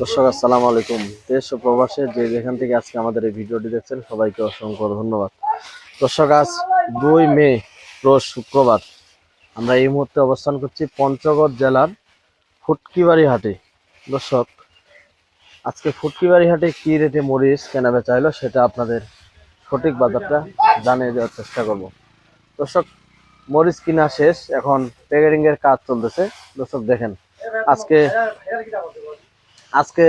দর্শক, আসসালামু আলাইকুম। দেশ ও প্রবাসে যে যেখান থেকে আজকে আমাদের এই ভিডিওটি দেখছেন, সবাইকে অসংখ্য ধন্যবাদ। দর্শক, আজ দুই মে, রোজ শুক্রবার। আমরা এই মুহূর্তে অবস্থান করছি পঞ্চগড় জেলার ফুটকিবাড়ি হাটে দর্শক, আজকে ফুটকিবাড়ি হাটে কি রেটে মরিচ কেনা বেচা হলো সেটা আপনাদের সঠিক বাজারটা জানিয়ে দেওয়ার চেষ্টা করব। দর্শক, মরিচ কিনা শেষ, এখন প্যাকেটিংয়ের কাজ চলতেছে। দর্শক, দেখেন। আজকে আজকে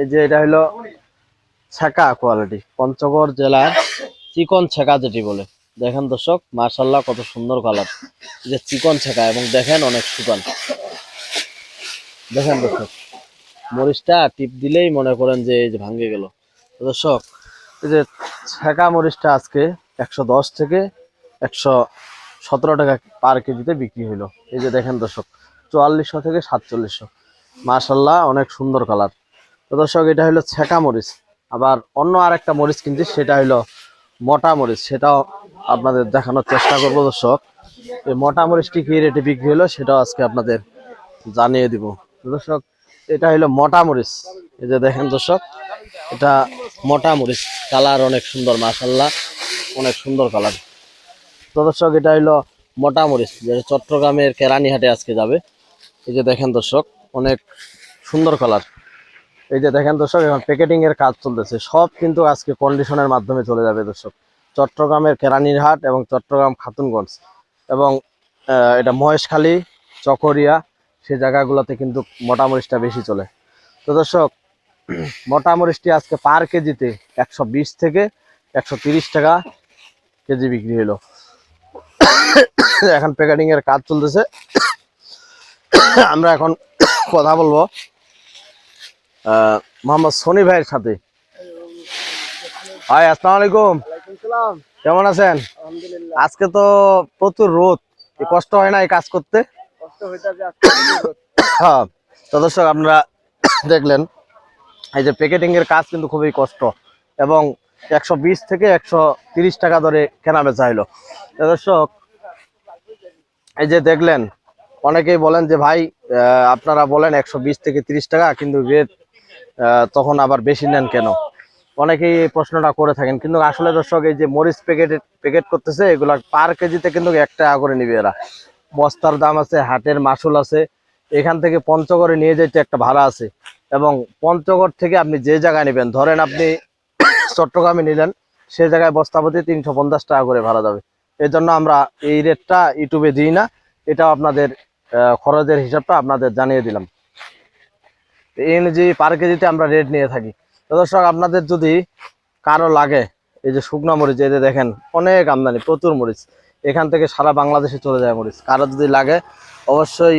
এই যে এটা হলো ছেকা কোয়ালিটি পঞ্চগড় জেলার চিকন ছেকা যেটি বলে। দেখেন দর্শক মার্শাল্লাহ কত সুন্দর কালার যে চিকন ছেকা এবং দেখেন অনেক শুকান দেখেন দর্শক, মরিচটা টিপ দিলেই মনে করেন যে এই যে ভাঙ্গে গেল। দর্শক, এই যে ছেকা মরিচটা আজকে একশো দশ থেকে একশো সতেরো টাকা পার কেজিতে বিক্রি হইল। এই যে দেখেন দর্শক চুয়াল্লিশশো থেকে সাতচল্লিশশো। মাশাল্লাহ, অনেক সুন্দর কালার। তো দর্শক, এটা হলো ছেঁকা মরিচ। আবার অন্য আর একটা মরিচ কিনছি, সেটা হলো মোটা মরিচ। সেটাও আপনাদের দেখানোর চেষ্টা করব দর্শক। এই মোটা মরিচটি কী রেটে বিক্রি হলো, সেটাও আজকে আপনাদের জানিয়ে দিব। দর্শক, এটা হলো মোটা মরিচ। এই যে দেখেন দর্শক, এটা মোটা মরিচ। কালার অনেক সুন্দর, মাশাল্লাহ, অনেক সুন্দর কালার। তো দর্শক, এটা হলো মোটা মরিচ, যেটা চট্টগ্রামের কেরানিহাটে আজকে যাবে। এই যে দেখেন দর্শক, অনেক সুন্দর কালার এই যে দেখেন দর্শক, এখন প্যাকেটিং এর কাজ চলতেছে। সব কিন্তু আজকে কন্ডিশনের মাধ্যমে চলে যাবে দর্শক। চট্টগ্রামের কেরানীরহাট এবং চট্টগ্রাম খাতুনগঞ্জ এবং এটা মহেশখালী, চকরিয়া সেই জায়গাগুলোতে কিন্তু মোটামরিচটা বেশি চলে। তো দর্শক মোটামরিচটি আজকে পার কেজিতে একশো বিশ থেকে একশো তিরিশ টাকা কেজি বিক্রি হলো। এখন প্যাকেটিং এর কাজ চলতেছে। আমরা এখন কথা বলব মোহাম্মদ সনি ভাইয়ের সাথে। ভাই আসসালামু আলাইকুম। কেমন আছেন? আজকে তো প্রচুর রোদ কষ্ট হয় না এই কাজ করতে? হ্যাঁ তো দর্শক আপনারা দেখলেন এই যে প্যাকেটিং এর কাজ কিন্তু খুবই কষ্ট এবং একশো বিশ থেকে একশো তিরিশ টাকা ধরে কেনা বেচা হলো তো দর্শক এই যে দেখলেন অনেকেই বলেন যে, ভাই আপনারা বলেন একশো বিশ থেকে তিরিশ টাকা, কিন্তু রেট তখন আবার বেশি নেন কেন? অনেকেই এই প্রশ্নটা করে থাকেন। কিন্তু আসলে দর্শক, এই যে মরিচ প্যাকেট প্যাকেট করতেছে, এগুলা পার কেজিতে কিন্তু এক টাকা করে নিবে এরা। বস্তার দাম আছে, হাটের মাসুল আছে, এখান থেকে পঞ্চগড়ে নিয়ে যেতে একটা ভাড়া আছে। এবং পঞ্চগড় থেকে আপনি যে জায়গায় নেবেন, ধরেন আপনি চট্টগ্রামে নিলেন, সে জায়গায় বস্তাপতি তিনশো পঞ্চাশ টাকা করে ভাড়া যাবে। এই জন্য আমরা এই রেটটা ইউটিউবে দিই না। এটাও আপনাদের খরচের হিসাবটা আপনাদের জানিয়ে দিলাম। অনুযায়ী পার কেজিতে আমরা রেট নিয়ে থাকি। তো দর্শক, আপনাদের যদি কারও লাগে, এই যে শুকনো মরিচ, এই যে দেখেন, অনেক আমদানি, প্রচুর মরিচ। এখান থেকে সারা বাংলাদেশে চলে যায় মরিচ। কারও যদি লাগে, অবশ্যই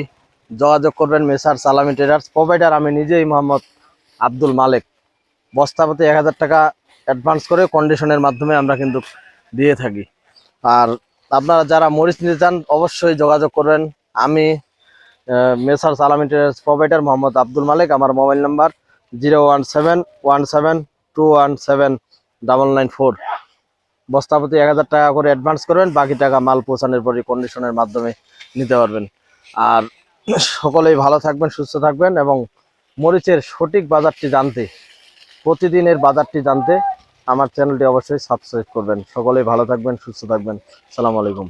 যোগাযোগ করবেন মেসার সালামি ট্রেডার্স প্রোভাইডার। আমি নিজেই মোহাম্মদ আব্দুল মালেক। বস্তাপতি এক হাজার টাকা অ্যাডভান্স করে কন্ডিশনের মাধ্যমে আমরা কিন্তু দিয়ে থাকি। আর আপনারা যারা মরিচ নিতে চান, অবশ্যই যোগাযোগ করবেন। আমি messrs Salami traders provider Mohammad Abdul Malik, আমার mobile number zero one seven one seven two one seven double nine four. বস্তাপতি এক হাজার টাকা করে অ্যাডভান্স করবেন, বাকি টাকা মাল পৌঁছানোর পরে কন্ডিশনের মাধ্যমে নিতে পারবেন। আর সকলেই ভালো থাকবেন, সুস্থ থাকবেন এবং মরিচের সঠিক বাজারটি জানতে, প্রতিদিনের বাজারটি জানতে আমার চ্যানেলটি অবশ্যই সাবস্ক্রাইব করবেন। সকলেই ভালো থাকবেন, সুস্থ থাকবেন। সালাম আলাইকুম।